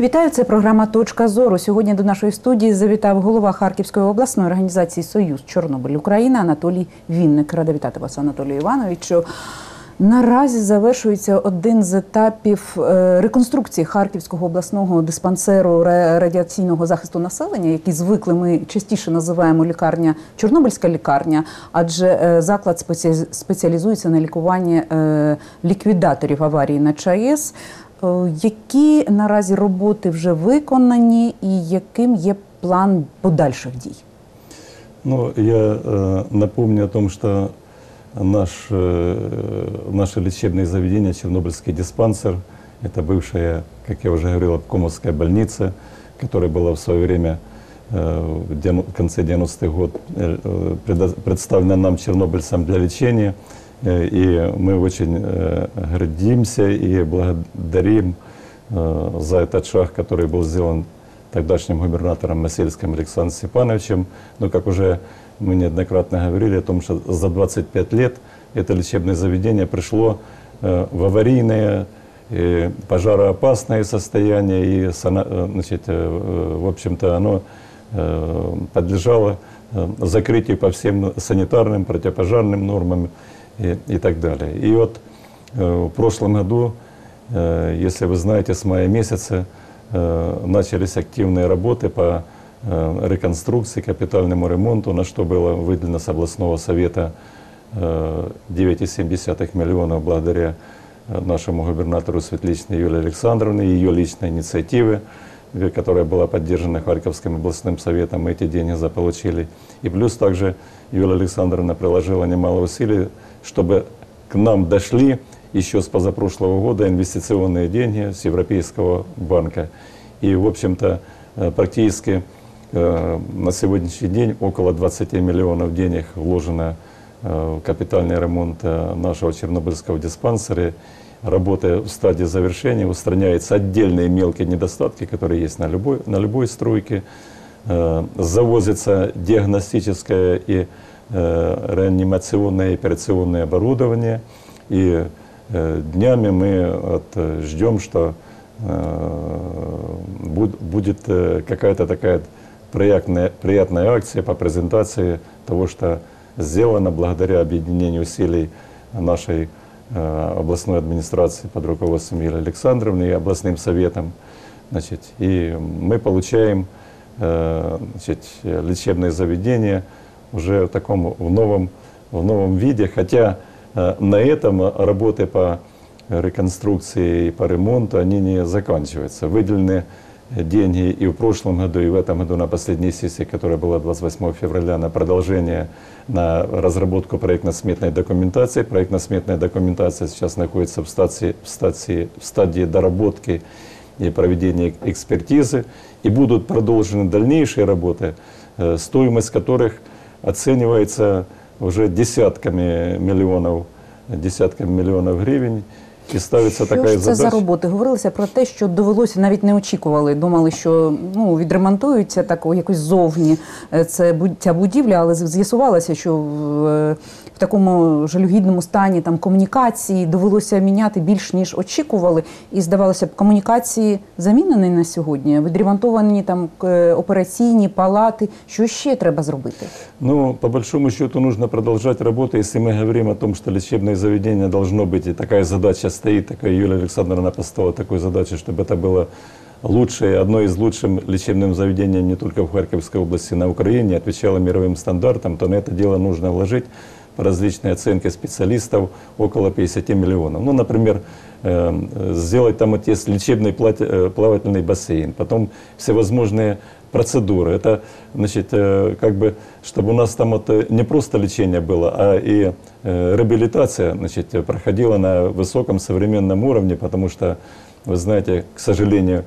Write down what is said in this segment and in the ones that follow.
Вітаю, це програма Точка зору. Сьогодні до нашої студії завітав голова Харківської обласної організації Союз Чорнобиль Україна Анатолій Вінник. Рада вітати вас, Анатолію Івановичу. Наразі завершується один з етапів е, реконструкції Харківського обласного диспансеру ра- радіаційного захисту населення, який звикли ми частіше називаємо лікарня Чорнобильська лікарня, адже е, заклад спеціалізується на лікуванні е, ліквідаторів аварії на ЧАЕС. Е, Які наразі роботи вже виконані, і яким є план подальших дій? Ну, я э, напомню о том, что наш, э, наше лечебное заведение, Чернобыльский диспансер, это бывшая, как я уже говорил, обкомовская больница, которая была в свое время э, в девяно- в конце 90-х год э, э, предо- представлена нам, чернобыльцам, для лечения. И мы очень гордимся и благодарим за этот шаг, который был сделан тогдашним губернатором Масельским Александром Степановичем. Но, как уже мы неоднократно говорили о том, что за 25 лет это лечебное заведение пришло э, в аварийное, э, пожароопасное состояние, и, э, значит, в общем-то, оно подлежало закрытию по всем санитарным, противопожарным нормам и, и так далее. И вот э, в прошлом году, э, если вы знаете, с мая месяца э, начались активные работы по реконструкции, капитальному ремонту, на что было выделено с областного совета э, 9,7 миллионов благодаря нашему губернатору Светличной Юлии Александровне и ее личной инициативе, э, которая была поддержана Харьковским областным советом, мы эти деньги заполучили. И плюс также Юлия Александровна приложила немало усилий, чтобы к нам дошли еще с позапрошлого года инвестиционные деньги с Европейского банка. И, в общем-то, э, практически э, на сегодняшний день около 20 миллионов денег вложено э, в капитальный ремонт нашего Чернобыльского диспансера. Работа в стадии завершения, устраняются отдельные мелкие недостатки, которые есть на любой, на любой стройке. Завозится диагностическое и реанимационное и операционное оборудование. И э, днями мы вот, э, ждем, что э, буд- будет э, какая-то такая приятная, приятная акция по презентации того, что сделано благодаря объединению усилий нашей э, областной администрации под руководством Юлии Александровны и областным советом. Значит, и мы получаем э, значит, лечебное заведение уже в таком в новом, в новом виде, хотя э, на этом работы по реконструкции и по ремонту, они не заканчиваются. Выделены деньги и в прошлом году, и в этом году на последней сессии, которая была 28 февраля, на продолжение, на разработку проектно-сметной документации. Проектно-сметная документация сейчас находится в стадии, в стадии, в стадии доработки и проведения экспертизы. И будут продолжены дальнейшие работы, э, стоимость которых оценивается уже десятками миллионов, десятками миллионов гривен. И ставится Що такая ж це за роботи? Говорилося про те, що довелося навіть не очікували. Думали, що ну відремонтуються так о, якось зовні е, це ця будівля, але з'ясувалося, що в, е, в такому жалюгідному стані там комунікації довелося міняти більш ніж очікували. І здавалося б, комунікації замінені на сьогодні. Відремонтовані там е, операційні палати. Що ще треба зробити? Ну, по большому счету нужно продолжать работу, если мы говорим о том, что лечебное заведение должно быть, и такая задача стоит, такая Юлия Александровна поставила такую задачу, чтобы это было лучшее, одно из лучших лечебным заведением не только в Харьковской области, на Украине, отвечало мировым стандартам, то на это дело нужно вложить по различной оценке специалистов около 50 миллионов. Ну, например, э, сделать там есть лечебный э, плавательный бассейн, потом всевозможные процедуры. Это, значит, э, как бы, чтобы у нас там вот э, не просто лечение было, а и э, реабилитация, значит, проходила на высоком современном уровне, потому что, вы знаете, к сожалению,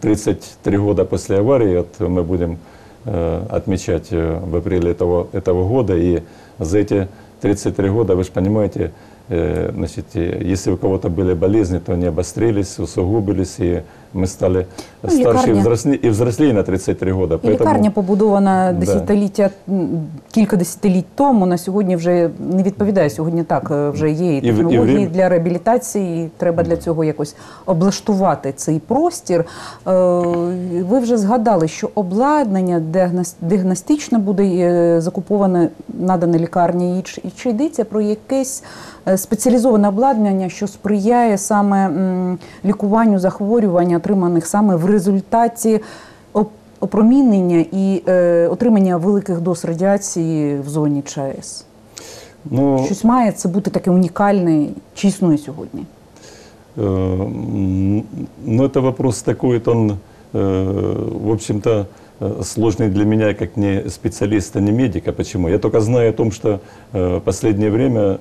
33 года после аварии, вот мы будем отмечать в апреле этого, этого года, и за эти 33 года, вы же понимаете, значит, если у кого-то были болезни, то они обострились, усугубились, и мы стали Ну, старше и, взросли, и взрослее на 33 года. І лікарня побудована десятиліття, кілька десятиліть тому, на сьогодні вже не відповідає. Сьогодні так е, вже є і І в- і технології для реабілітації. і Треба для цього якось облаштувати цей простір. Е, Ви вже згадали, що обладнання діагнос- діагностичне буде е, закуповане, надане лікарні. І чи- йдеться про якесь спеціалізоване обладнання, що сприяє саме лікуванню захворювань, отриманих саме в результаті оп- опромінення і е, отримання великих доз радіації в зоні ЧАЕС? Ну, Щось має це бути таке унікальне, чи існує сьогодні? Э, м, Ну, это вопрос такой, вот он, э, в общем-то, э, сложный для меня, как не специалиста, не медика. Почему? Я только знаю о том, что э, в последнее время э, э,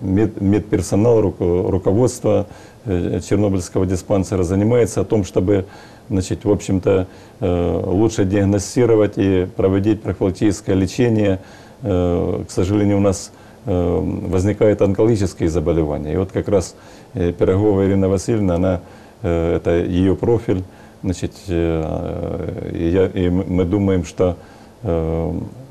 мед- медперсонал, руко- руководство э, Чернобыльского диспансера занимается о том, чтобы значит, в общем-то, э, лучше диагностировать и проводить профилактическое лечение. Э, К сожалению, у нас э, возникают онкологические заболевания. И вот как раз э, Пирогова Ирина Васильевна, она, э, это ее профиль, значит, э, и, я- и мы думаем, что э,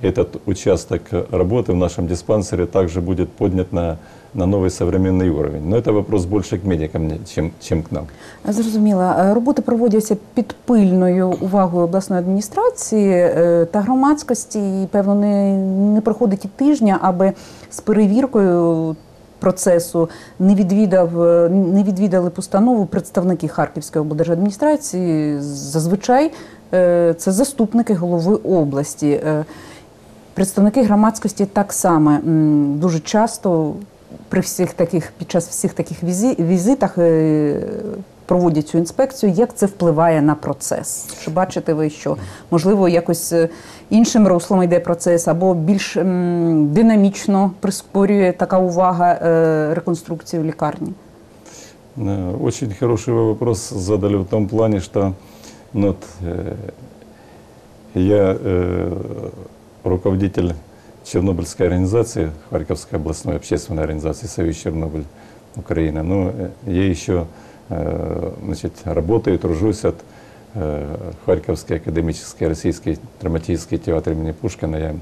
этот участок работы в нашем диспансере также будет поднят на, на новый современный уровень. Но это вопрос больше к медикам, не- чем, чем к нам. Зрозуміла. Е, Роботи проводяться під пильною увагою обласної адміністрації е, та громадськості. І, певно, не, не проходить і тижня, аби з перевіркою процесу не відвідав, е, не відвідали постанову представники Харківської облдержадміністрації. Зазвичай е, це заступники голови області. Е, Представники громадськості так само дуже часто при всіх таких під час всіх таких візитах проводять цю інспекцію. Як це впливає на процес? Чи бачите ви, що можливо якось е, іншим руслом йде процес, або більш м, динамічно прискорює така увага е, реконструкції в лікарні? Э, Очень хороший вы вопрос задали в том плане, что ну, вот, э, я э, руководитель Чернобыльской организации, Харьковской областной общественной организации «Союз Чернобыль Украина». Но э, я еще э, значит, работаю, тружусь от э, Харьковской академической российской драматический театр имени Пушкина. Я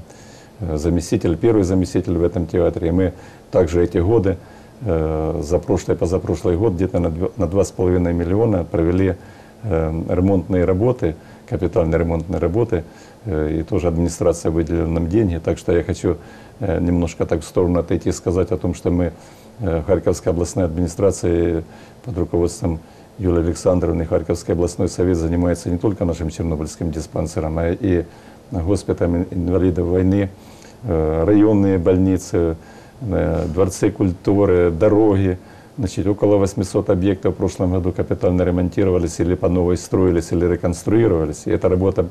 э, заместитель, первый заместитель в этом театре. И мы также эти годы, э, за прошлый, позапрошлый год, где-то на два- на 2,5 миллиона провели э, ремонтные работы, капитальные ремонтные работы, э, и тоже администрация выделила нам деньги. Так что я хочу э, немножко так в сторону отойти и сказать о том, что мы, э, Харьковская областная администрация под руководством Юлии Александровны, Харьковский областной совет занимается не только нашим чернобыльским диспансером, а и госпиталем инвалидов войны, э, районные больницы, э, дворцы культуры, дороги. Значит, около 800 объектов в прошлом году капитально ремонтировались или по новой строились, или реконструировались. И эта работа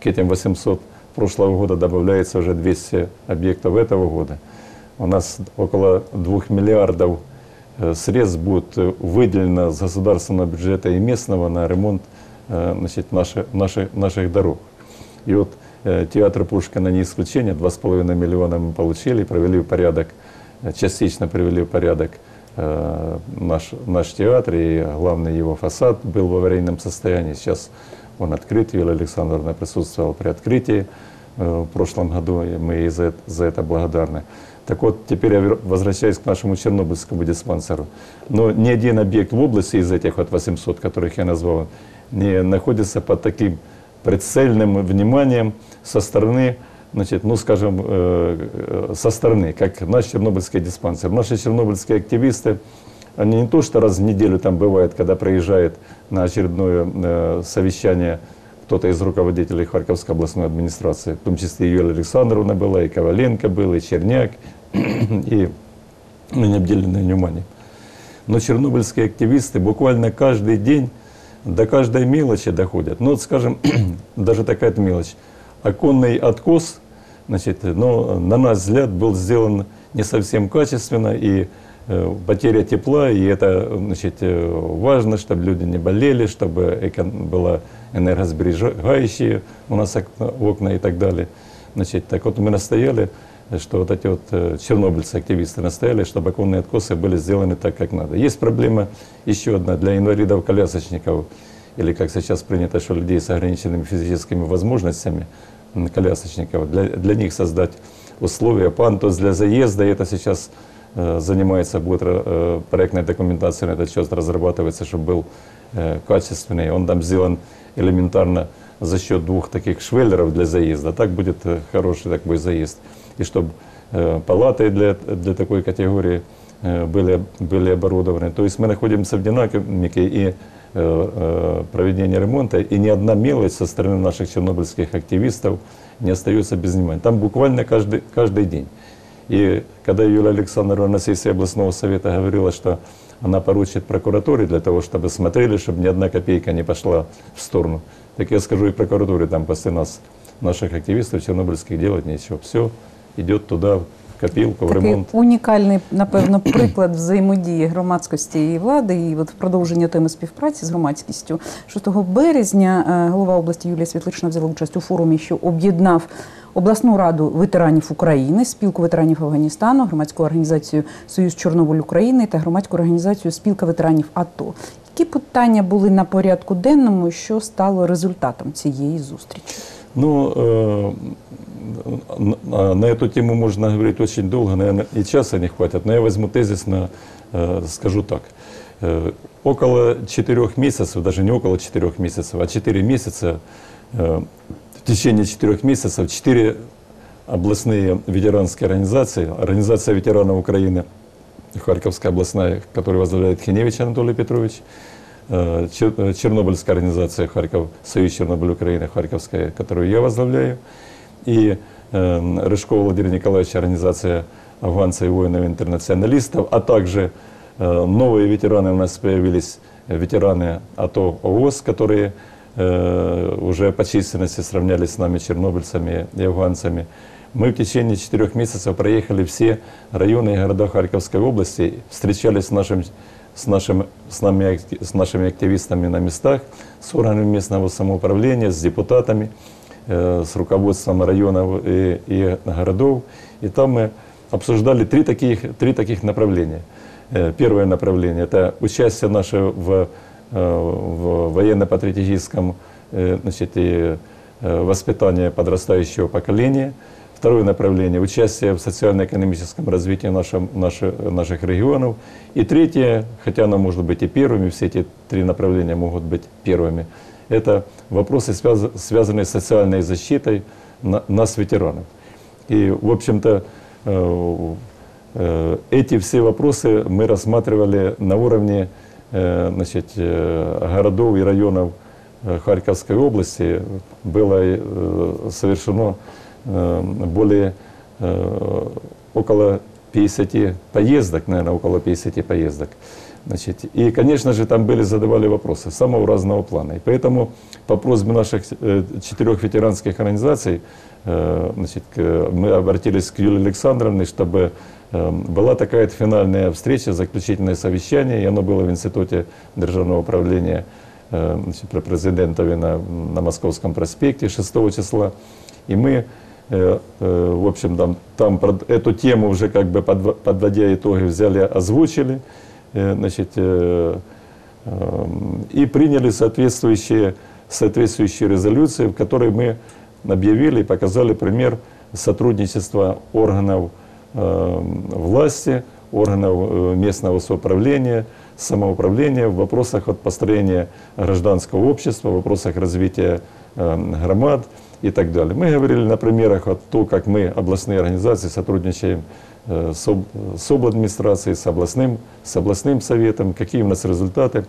к этим 800 прошлого года добавляется уже 200 объектов этого года. У нас около 2 миллиардов э, средств будет э, выделено с государственного бюджета и местного на ремонт э, значит, наши, наши, наших дорог. И вот театр Пушкина не исключение, 2,5 миллиона мы получили, провели порядок, частично привели в порядок наш, наш театр, и главный его фасад был в аварийном состоянии. Сейчас он открыт, Юлия Александровна присутствовала при открытии в прошлом году, и мы ей за, за это благодарны. Так вот, теперь я возвращаюсь к нашему Чернобыльскому диспансеру. Но ни один объект в области из этих вот 800, которых я назвал, не находится под таким прицельным вниманием со стороны, значит, ну, скажем, э, э, со стороны, как наш Чернобыльский диспансер. Наши чернобыльские активисты, они не то, что раз в неделю там бывает, когда приезжает на очередное э, совещание кто-то из руководителей Харьковской областной администрации, в том числе и Юлия Александровна была, и Коваленко был, и Черняк, и не обделены вниманием. Но чернобыльские активисты буквально каждый день до каждой мелочи доходят. Ну, вот, скажем, даже такая мелочь. Оконный откос, значит, ну, на наш взгляд, был сделан не совсем качественно, и э, потеря тепла, и это, значит, э, важно, чтобы люди не болели, чтобы эко- было энергосберегающие у нас окна, и так далее. Значит, так вот мы настояли что вот эти вот э, чернобыльцы, активисты настояли, чтобы оконные откосы были сделаны так, как надо. Есть проблема еще одна для инвалидов-колясочников, или как сейчас принято, что людей с ограниченными физическими возможностями, колясочников, для, для них создать условия, пандус для заезда, и это сейчас э, занимается, будет э, проектная документация на этот счет разрабатывается, чтобы был э, качественный. Он там сделан элементарно за счет двух таких швеллеров для заезда. Так будет э, хороший такой заезд. И чтобы палаты для, для такой категории были, были оборудованы. То есть мы находимся в динамике и проведения ремонта, и ни одна мелочь со стороны наших чернобыльских активистов не остается без внимания. Там буквально каждый, каждый день. И когда Юлия Александровна на сессии областного совета говорила, что она поручит прокуратуре для того, чтобы смотрели, чтобы ни одна копейка не пошла в сторону, так я скажу и прокуратуре, там после нас, наших активистов чернобыльских делать нечего. Все идет туда, в копилку, в Такий ремонт. унікальний, напевно, приклад взаємодії громадськості і влади, і от в продовження теми співпраці з громадськістю. 6 березня е, голова області Юлія Світлична взяла участь у форумі, що об'єднав обласну раду ветеранів України, спілку ветеранів Афганістану, громадську організацію Союз Чорнобиль України та громадську організацію Спілка ветеранів АТО. Які питання були на порядку денному, що стало результатом цієї зустрічі? Ну, э, на на эту тему можно говорить очень долго, наверное, и часа не хватит, но я возьму тезисно, э, скажу так. Э, Около четырех месяцев, даже не около четырех месяцев, а четыре месяца, э, в течение четырех месяцев четыре областные ветеранские организации, Организация ветеранов Украины, Харьковская областная, которую возглавляет Хиневич Анатолий Петрович, Чер- Чернобыльская организация Харьков, Союз Чернобыль Украины, Харьковская, которую я возглавляю, и э, Рыжков Владимир Николаевич, организация афганцев и воинов-интернационалистов, а также э, новые ветераны у нас появились, э, ветераны АТО ООС, которые э, уже по численности сравнялись с нами, чернобыльцами и афганцами. Мы в течение четырех месяцев проехали все районы и города Харьковской области, встречались с, нашим, с, нашим, с, нами, с нашими активистами на местах, с органами местного самоуправления, с депутатами, с руководством районов и, и городов. И там мы обсуждали три таких, три таких направления. Первое направление – это участие наше в, в военно-патриотическом значит, и, воспитании подрастающего поколения. Второе направление – участие в социально-экономическом развитии нашем, наши- наших регионов. И третье, хотя оно может быть и первыми, все эти три направления могут быть первыми, это вопросы, связ- связанные с социальной защитой на- нас, ветеранов. И, в общем-то, э, э, эти все вопросы мы рассматривали на уровне э, значит, городов и районов Харьковской области. Было совершено более около 50 поездок, наверное, около 50 поездок. Значит, и, конечно же, там были, задавали вопросы самого разного плана. И поэтому по просьбе наших э, четырех ветеранских организаций э, значит, мы обратились к Юлии Александровне, чтобы э, была такая финальная встреча, заключительное совещание, и оно было в Институте державного управления значит, при президентове на, на Московском проспекте 6 числа. И мы, в общем, там, там эту тему уже как бы подв- подводя итоги взяли, озвучили, значит, э, э, и приняли соответствующие, соответствующие резолюции, в которой мы объявили и показали пример сотрудничества органов э, власти, органов э, местного самоуправления, самоуправления в вопросах от построения гражданского общества, в вопросах развития э, громад и так далее. Мы говорили на примерах о том, как мы, областные организации, сотрудничаем э, об- с обладминистрацией, с областным, с областным советом, какие у нас результаты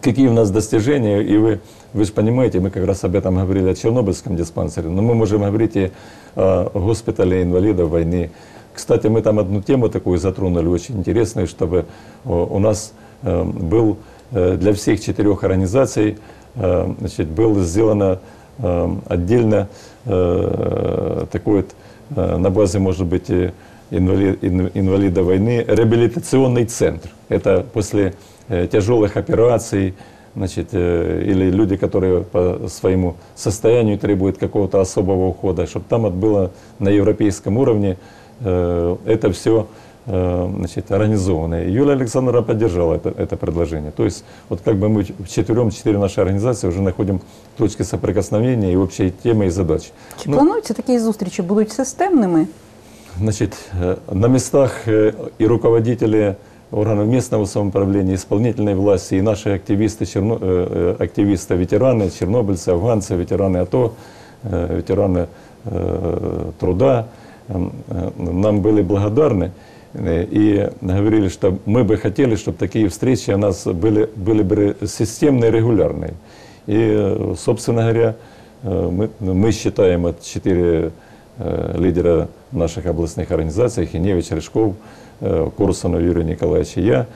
какие у нас достижения, и вы, вы же понимаете, мы как раз об этом говорили о Чернобыльском диспансере, но мы можем говорить и о госпитале инвалидов войны. Кстати, мы там одну тему такую затронули, очень интересную, чтобы о, у нас э, был э, для всех четырех организаций э, значит, было сделано э, отдельно э, такой вот, э, на базе, может быть, и инвали- ин- инвалида войны, реабилитационный центр. Это после э, тяжелых операций, значит, э, или люди, которые по своему состоянию требуют какого-то особого ухода, чтобы там было на европейском уровне э, это все значит, организовано. И Юлия Александровна поддержала это, это предложение. То есть вот как бы мы вчетвером, четыре наши организации уже находим точки соприкосновения и общие темы и задачи. Чи плануються такі зустрічі? Будуть системними? Значит, э, на местах э, и руководители органов местного самоуправления, исполнительной власти, и наши активисты, черно, э, э, активисты, ветераны, чернобыльцы, афганцы, ветераны АТО, э, ветераны э, труда, э, нам были благодарны э, и говорили, что мы бы хотели, чтобы такие встречи у нас были, были бы системные, регулярные. И, э, собственно говоря, э, мы, мы считаем это четыре э, лидера наших областных организаций, Хиневич, Рыжков, э, Курсанов Юрий Николаевич и я,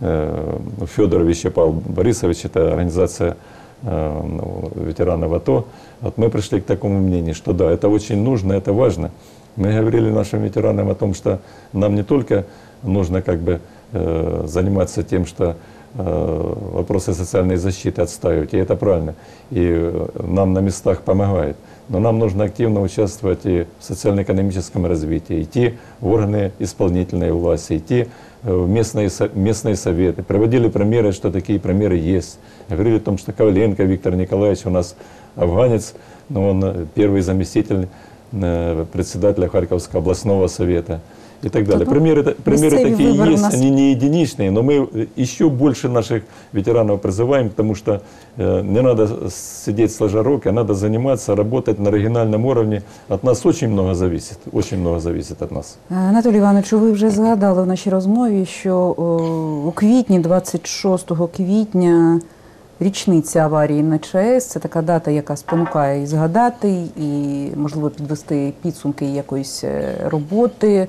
э, Федорович и Павел Борисович, это организация э, ну, ветеранов АТО. Вот мы пришли к такому мнению, что да, это очень нужно, это важно. Мы говорили нашим ветеранам о том, что нам не только нужно как бы э, заниматься тем, что э, вопросы социальной защиты отстаивать, и это правильно, и э, нам на местах помогает. Но нам нужно активно участвовать и в социально-экономическом развитии, идти в органы исполнительной власти, идти э, в местные, местные советы. Приводили примеры, что такие примеры есть. Говорили о том, что Коваленко Виктор Николаевич у нас афганец, но он э, первый заместитель председателя Харьковского областного совета и так далее. Тут Примеры, та- примеры местный такие выбор у есть, нас- они не единичные, но мы э, еще больше наших ветеранов призываем, потому что э, не надо сидеть сложа руки, а надо заниматься, работать на региональном уровне. От нас очень много зависит, очень много зависит от нас. Е, Анатолій Іванович, ви вже згадали в нашій розмові, що о, у квітні, 26 квітня, річниця аварії на ЧАЕС. Це така дата, яка спонукає і згадати, і, можливо, підвести підсумки якоїсь е, роботи.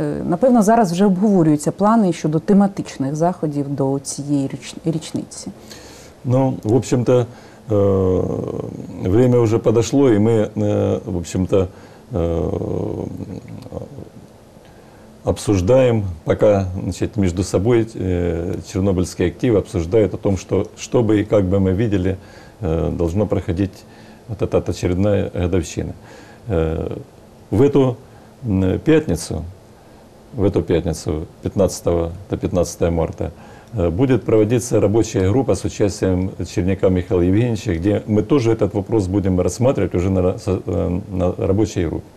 Е, Напевно, зараз вже обговорюються плани щодо тематичних заходів до цієї річ- річниці. Ну, в общем-то, э, время уже подошло, и мы, э, в общем-то, э, обсуждаем, пока значит, между собой э, чернобыльские активы обсуждают о том, что, что бы и как бы мы видели, э, должно проходить вот эта очередная годовщина. Э, в эту пятницу, в эту пятницу, 15 до 15 марта, э, будет проводиться рабочая группа с участием Черняка Михаила Евгеньевича, где мы тоже этот вопрос будем рассматривать уже на, э, на рабочей группе.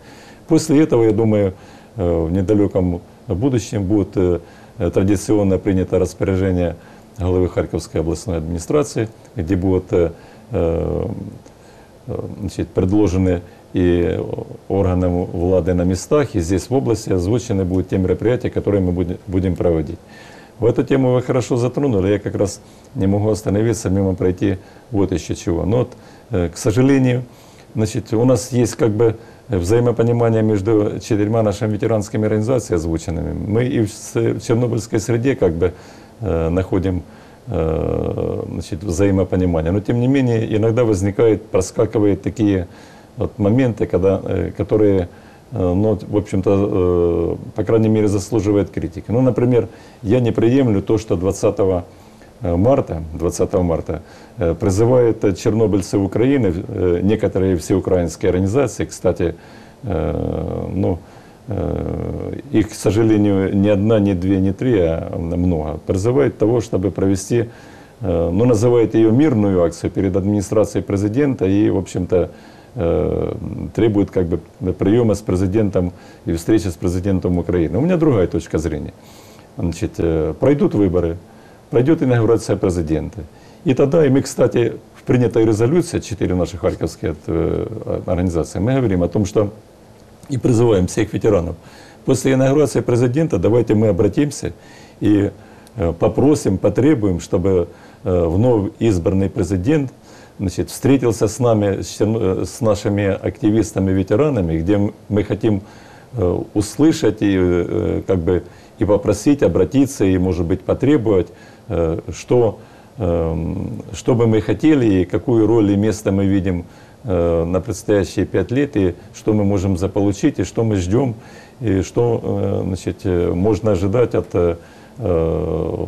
После этого, я думаю, в недалеком будущем будет э, традиционно принято распоряжение главы Харьковской областной администрации, где будут э, э, значит, предложены и органам влады на местах, и здесь в области озвучены будут те мероприятия, которые мы будем- проводить. В эту тему вы хорошо затронули, я как раз не могу остановиться, мимо пройти вот еще чего. Но вот, э, к сожалению, значит, у нас есть как бы взаимопонимание между четырьмя нашими ветеранскими организациями озвученными. Мы и в Чернобыльской среде как бы э, находим э, значит, взаимопонимание. Но тем не менее иногда возникает, проскакивают такие вот моменты, когда, э, которые, ну, в общем-то, по крайней мере, заслуживают критики. Ну, например, я не приемлю то, что 20 марта, 20 марта призывают э, чернобыльцы Украины, некоторые всеукраинские организации, кстати, ну, их, к сожалению, не одна, не две, не три, а много, призывают того, чтобы провести, ну, называют ее мирную акцию перед администрацией президента и, в общем-то, требует как бы приема с президентом и встречи с президентом Украины. У меня другая точка зрения. Значит, пройдут выборы, пройдет инаугурация президента. И тогда, и мы, кстати, в принятой резолюции, четыре наших харьковские э, организации, мы говорим о том, что и призываем всех ветеранов. После инаугурации президента давайте мы обратимся и э, попросим, потребуем, чтобы э, вновь избранный президент значит, встретился с нами, с, нашими активистами-ветеранами, где м- мы хотим услышать и как бы и попросить обратиться и, может быть, потребовать, что, эм, что бы мы хотели и какую роль и место мы видим э, на предстоящие пять лет, и что мы можем заполучить, и что мы ждем, и что э, значит, э, можно ожидать от э, э,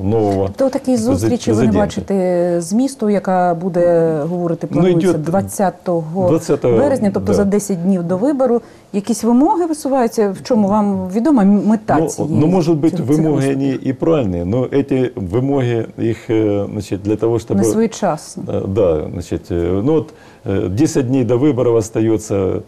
нового То такі презид- зустрічі ви не президента. бачите з місту, яка буде говорити, Ну, планується йде 20, 20 березня, тобто да. за 10 днів до вибору. Якісь вимоги висуваються? В чому вам відома мета Ну, цієї? ну, может быть, цих- цих вымоги виступів? они и правильные, но эти вымоги, их, э, значит, для того, чтобы... не своєчасно. Э, Да, значит, э, ну вот э, 10 дней до выборов остается.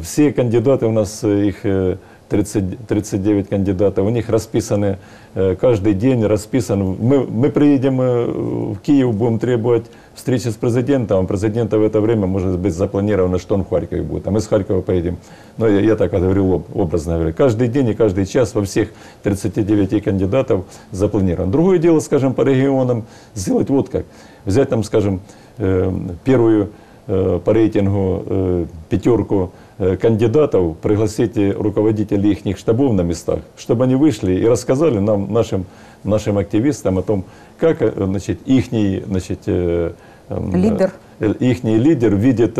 Все кандидаты у нас, э, их э, 30, 39 кандидатов, у них расписаны э, каждый день, расписан. Мы, мы приедем э, в Киев, будем требовать встречи с президентом, а президента в это время может быть запланировано, что он в Харькове будет. А мы с Харькова поедем. Ну, я, я так говорю, об- образно говоря. Каждый день и каждый час во всех 39 кандидатов запланирован. Другое дело, скажем, по регионам сделать вот как. Взять там, скажем, э, первую по рейтингу пятерку кандидатов, пригласить э, руководителей их штабов на местах, чтобы они вышли и рассказали нам, нашим, нашим активистам о том, как значит, ихний, значит, Лидер. ихний лидер видит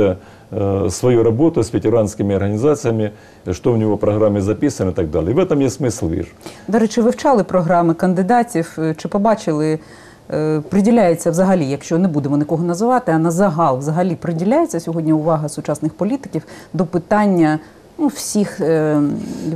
свою работу с ветеранскими организациями, что у него в программе записано и так далее. И в этом я смысл вижу. До речі, вивчали програми кандидатів. Е, Чи побачили, приділяється взагалі, якщо не будемо нікого називати, а на загал взагалі приділяється сьогодні увага сучасних політиків до питання ну, всіх е,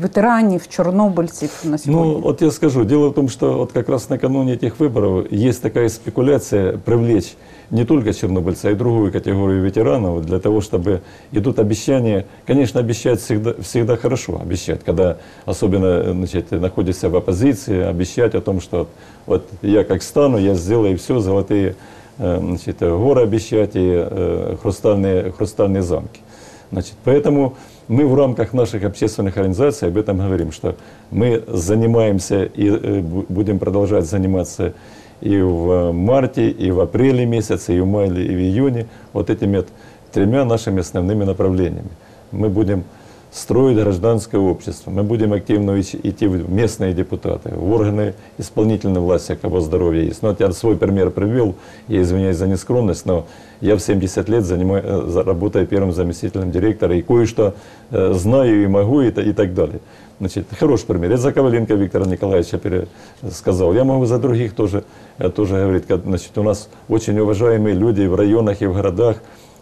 ветеранів, чорнобильців на сьогодні? Ну, вот я скажу, дело в том, что вот как раз накануне этих выборов есть такая спекуляция привлечь не только чернобыльца, а и другую категорию ветеранов для того, чтобы идут обещания. Конечно, обещать всегда, всегда хорошо, обещать, когда особенно значит, находишься в оппозиции, обещать о том, что вот я как стану, я сделаю все, золотые э, значит, горы обещать и э, хрустальные, хрустальные замки. Значит, поэтому мы в рамках наших общественных организаций об этом говорим, что мы занимаемся и э, бу- будем продолжать заниматься и в марте, и в апреле месяце, и в мае, и в июне вот этими тремя нашими основными направлениями. Мы будем строить гражданское общество, мы будем активно идти в местные депутаты, в органы исполнительной власти, кого здоровье есть. Ну, вот я свой пример привел, я извиняюсь за нескромность, но я в 70 лет занимаю, э, за- работаю первым заместителем директора и кое-что знаю и могу и, и так далее. Значит, хороший пример. Я за Коваленко Виктора Николаевича сказал. Я могу за других тоже, тоже говорить. Как, Значит, у нас очень уважаемые люди в районах, и в городах,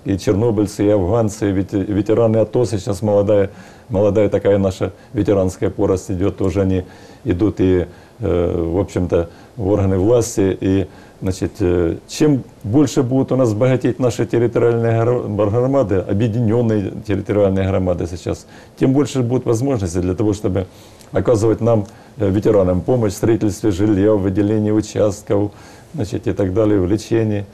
и чернобыльцы, и афганцы, ветераны АТО, сейчас молодая, молодая такая наша ветеранская порость идет, тоже они идут и, э, в общем-то, в органы власти. И, значит, э, чем больше будут у нас богатеть наши территориальные громады, объединенные территориальные громады сейчас, тем больше будут возможностей для того, чтобы оказывать нам, э, ветеранам, помощь в строительстве жилья, в выделении участков, значит, и так далее, в лечении.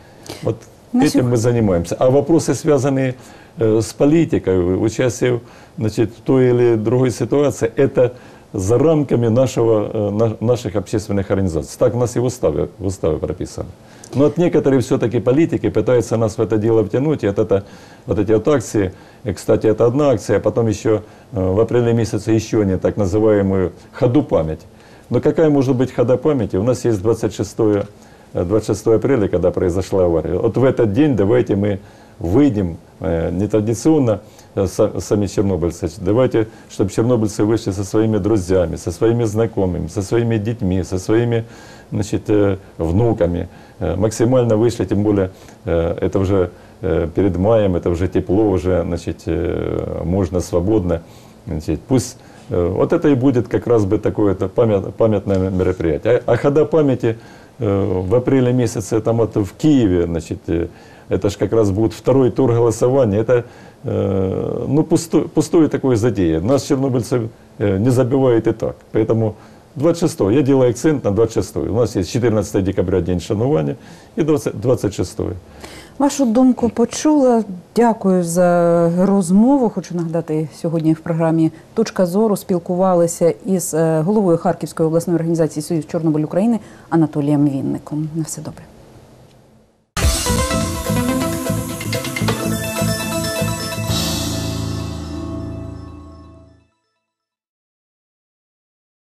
Вот На этим мы занимаемся. А вопросы, связанные э, с политикой, участие значит, в той или другой ситуации, это за рамками нашего, э, на- наших общественных организаций. Так у нас и в уставе, в уставе прописано. Но вот некоторые все-таки политики пытаются нас в это дело втянуть, и вот, это, вот эти вот акции, и, кстати, это одна акция, а потом еще э, в апреле месяце еще не так называемую «Ходу память». Но какая может быть хода памяти? У нас есть 26, э, 26 апреля, когда произошла авария. Вот в этот день давайте мы выйдем э, нетрадиционно, э, са- сами чернобыльцы. Давайте, чтобы чернобыльцы вышли со своими друзьями, со своими знакомыми, со своими детьми, со своими значит, э, внуками. Э, Максимально вышли, тем более э, это уже э, перед маем, это уже тепло, уже значит, э, можно свободно. Значит, пусть э, вот это и будет как раз бы такое памят- памятное мероприятие. А, а хода памяти э, в апреле месяце там вот в Киеве, значит, э, это же как раз будет второй тур голосования. Это э, ну, пустой, пустое такое затея. Нас, чернобыльцев, э, не забивают и так. Поэтому 26 я делаю акцент на 26 У нас есть 14 декабря день шанування и 20, 26 Вашу думку почула. Дякую за розмову. Хочу нагадати, сьогодні в програмі Точка зору спілкувалися із е, головою Харківської обласної організації Союз Чорнобиль України Анатолієм Вінником. На все добре.